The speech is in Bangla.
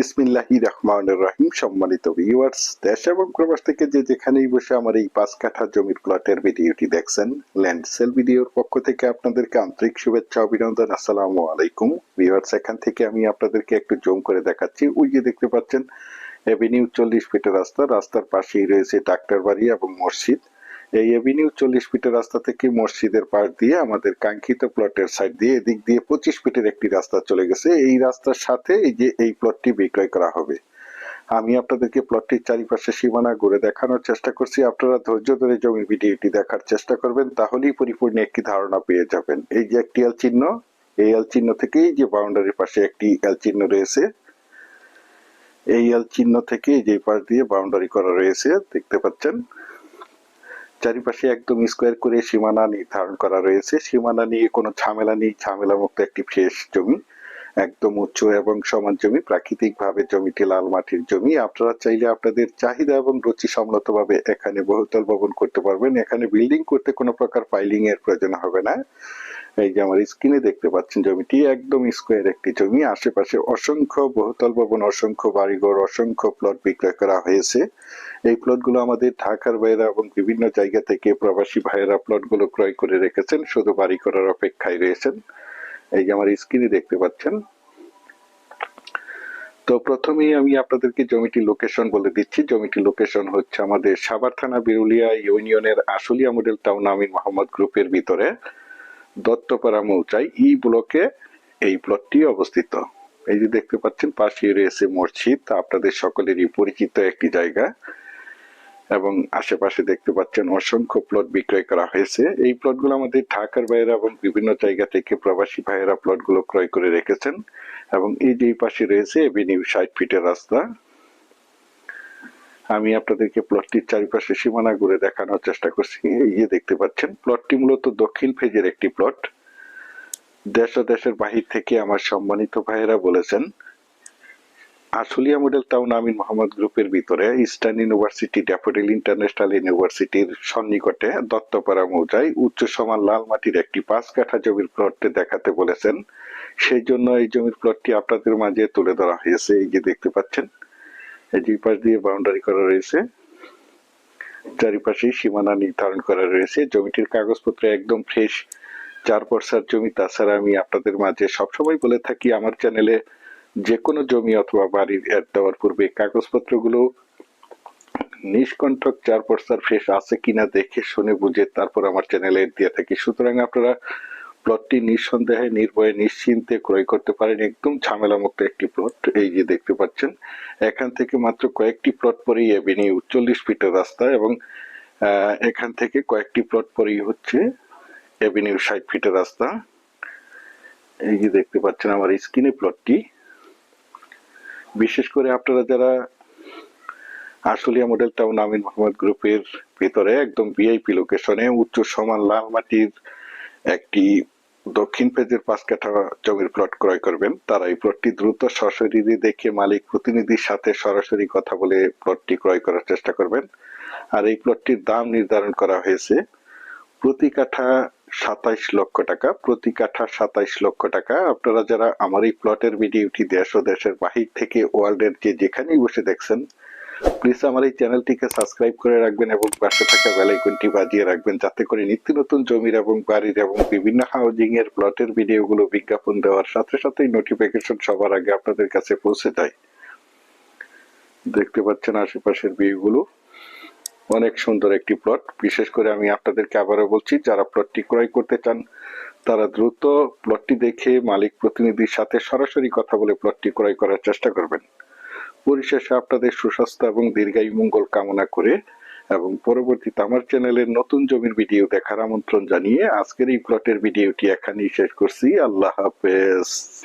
বিসমিল্লাহি রহমানুর রহিম, সম্মানিত ভিউয়ার্স দেশ এবং প্রবাস থেকে যে যেখানেই বসে আমার এই পাঁচ কাঠা জমির প্লটের ভিডিওটি দেখছেন ল্যান্ড সেল ভিডিওর পক্ষ থেকে আপনাদেরকে আন্তরিক শুভেচ্ছা, অভিনন্দন, আসসালামু আলাইকুম। ভিউয়ার্স এখান থেকে আমি আপনাদেরকে একটু জুম করে দেখাচ্ছি। ওই যে দেখতে পাচ্ছেন এভিনিউ চল্লিশ ফিটের রাস্তা, রাস্তার পাশেই রয়েছে ডাক্তার বাড়ি এবং মসজিদ। এই এভিনিউ চল্লিশ ফিটের রাস্তা থেকে মসজিদের পাশ দিয়ে আমাদের কাঙ্ক্ষিত প্লটের সাইড দিয়ে, এদিক দিয়ে পঁচিশ ফিটের একটি রাস্তা চলে গেছে। এই রাস্তার সাথে এই যে এই প্লটটি বিক্রয় করা হবে। আমি আপনাদেরকে প্লটটির চারিপাশে সীমানা ঘুরে দেখানোর চেষ্টা করছি। আপনারা ধৈর্য ধরে জমির ভিডিওটি দেখার চেষ্টা করবেন, তাহলেই পরিপূর্ণ একটি ধারণা পেয়ে যাবেন। এই যে একটি এল চিহ্ন, এই এল চিহ্ন থেকেই যে বাউন্ডারির পাশে একটি এল চিহ্ন রয়েছে, এই এল চিহ্ন থেকে যে পাশ দিয়ে বাউন্ডারি করা রয়েছে, দেখতে পাচ্ছেন। চারিপাশে একদম স্কোয়ার করে সীমানা নির্ধারণ করা রয়েছে। সীমানা নিয়ে কোনো ঝামেলা নেই। ঝামেলা মুক্ত একটি ফ্রেশ জমি। একদম উঁচু এবং সমান জমি প্রাকৃতিক ভাবে জমিটি লাল মাটির জমি। আপনারা চাইলে আপনাদের চাহিদা এবং রুচি সম্মত ভাবে এখানে বহুতল ভবন করতে পারবেন। এখানে বিল্ডিং করতে কোনো প্রকার ফাইলিং এর প্রয়োজন হবে না। এই যে আমার স্ক্রিনে দেখতে পাচ্ছেন জমিটি, একদম স্কোয়ার একটি জমি। আশেপাশে অসংখ্য বহুতল ভবন, অসংখ্য বাড়িঘর, অসংখ্য প্লট বিক্রয় করা হয়েছে। এই প্লটগুলো আমাদের ঢাকার বাইরে এবং বিভিন্ন জায়গা থেকে প্রবাসী ভাইয়েরা প্লটগুলো ক্রয় করে রেখেছেন। শুধু বাড়ি করার অপেক্ষায় রয়েছেন। এই যে আমার স্ক্রিনে দেখতে পাচ্ছেন। তো প্রথমেই আমি আপনাদেরকে জমিটির লোকেশন বলে দিচ্ছি। জমিটির লোকেশন হচ্ছে আমাদের সাভার থানা বিরুলিয়া ইউনিয়নের আশুলিয়া মডেল টাউন আমিন মোহাম্মদ গ্রুপের ভিতরে। দত্তপাড়া মৌচাই, ই ব্লকে এই প্লটটি অবস্থিত। এই যে দেখতে পাচ্ছেন পাশে রয়েছে মসজিদ, আপনাদের সকলেরই পরিচিত একটি জায়গা। এবং আশেপাশে দেখতে পাচ্ছেন অসংখ্য প্লট বিক্রয় করা হয়েছে। এই প্লটগুলো আমাদের ঢাকার বাইরে এবং বিভিন্ন জায়গা থেকে প্রবাসী ভাইয়েরা প্লটগুলো ক্রয় করে রেখেছেন এবং এই যে পাশে রয়েছে এভিনিউ ষাট ফিটের রাস্তা। আমি আপনাদেরকে প্লটটির চারিপাশে সীমানা ঘুরে দেখানোর চেষ্টা করছি। এই যে দেখতে পাচ্ছেন প্লটটি মূলত দক্ষিণ ফেজের একটি প্লট দেশ ও দেশের বাহির থেকে আমার সম্মানিত ভাইয়েরা বলেছেন আশুলিয়া মডেল টাউন আমিন মোহাম্মদ গ্রুপের ভিতরে ইস্টার্ন ইউনিভার্সিটি, ড্যাফোডিল ইন্টারন্যাশনাল ইউনিভার্সিটির সন্নিকটে দত্তপাড়া মৌজায় উচ্চ সমান লাল মাটির একটি পাঁচ কাঠা জমির প্লটটি দেখাতে বলেছেন। সেই জন্য এই জমির প্লটটি আপনাদের মাঝে তুলে ধরা হয়েছে। এই যে দেখতে পাচ্ছেন, এই দুই পাশ দিয়ে বাউন্ডারি করা রয়েছে। চারিপাশে সীমানা নির্ধারণ করা রয়েছে। জমিটির কাগজপত্র একদম ফ্রেশ চার পর্সার জমি। তাছাড়া আমি আপনাদের মাঝে সবসময় বলে থাকি, আমার চ্যানেলে যে কোনো জমি অথবা বাড়ির অ্যাড দেওয়ার পূর্বে কাগজপত্রগুলো নিষ্কণ্ঠক চার পর্সার ফ্রেশ আছে কিনা দেখে শুনে বুঝে তারপর আমার চ্যানেলে দিয়ে থাকি। সুতরাং আপনারা প্লটটি নিঃসন্দেহে, নির্ভয়ে, নিশ্চিন্তে ক্রয় করতে পারেন। একদম ঝামেলা মুক্ত একটি প্লট এই যে দেখতে পাচ্ছেন। এখান থেকে মাত্র কয়েকটি প্লট পরেই এভিনিউ চল্লিশ ফিটের রাস্তা এবং এখান থেকে কয়েকটি প্লট পরেই হচ্ছে এভিনিউ ষাট ফিটের রাস্তা। এই যে দেখতে পাচ্ছেন আমার স্ক্রিনে প্লটটি বিশেষ করে আপনারা যারা আশুলিয়া মডেল টাউন আমিন মোহাম্মদ গ্রুপের ভিতরে একদম ভিআইপি লোকেশনে উচ্চ সমান লাল মাটির একটি দক্ষিণ পেজের পাঁচ কাঠা জমির প্লট ক্রয় করবেন, তারা এই প্লটটি দ্রুত সশরীরে দেখে মালিক প্রতিনিধির সাথে সরাসরি কথা বলে প্লটটি ক্রয় করার চেষ্টা করবেন। আর এই প্লটটির দাম নির্ধারণ করা হয়েছে প্রতি কাঠা সাতাইশ লক্ষ টাকা, প্রতি কাঠা সাতাইশ লক্ষ টাকা। আপনারা যারা আমার এই প্লটের ভিডিওটি দেশ ও দেশের বাহির থেকে ওয়ার্ল্ডের যে যেখানেই বসে দেখছেন প্লিজ আমার এই চ্যানেলটিকে সাবস্ক্রাইব করে রাখবেন এবং পাশে থাকা বেলাইকনটি বাজিয়ে রাখবেন, যাতে করে নিত্য নতুন জমির এবং বাড়ির এবং বিভিন্ন হাউজিং এর প্লটের ভিডিওগুলো বিজ্ঞাপন দেওয়ার সাথে সাথেই নোটিফিকেশন সবার আগে আপনাদের কাছে পৌঁছে যায়। দেখতে পাচ্ছেন আশেপাশের ভিউগুলো অনেক সুন্দর একটি প্লট বিশেষ করে আমি আপনাদেরকে আবারও বলছি, যারা প্লটটি ক্রয় করতে চান, তারা দ্রুত প্লটটি দেখে মালিক প্রতিনিধির সাথে সরাসরি কথা বলে প্লটটি ক্রয় করার চেষ্টা করবেন। পরিশেষে আপনাদের সুস্বাস্থ্য এবং দীর্ঘায়ু মঙ্গল কামনা করে এবং পরবর্তীতে আমার চ্যানেলের নতুন জমির ভিডিও দেখার আমন্ত্রণ জানিয়ে আজকের এই প্লটের ভিডিওটি এখানেই শেষ করছি। আল্লাহ হাফেজ।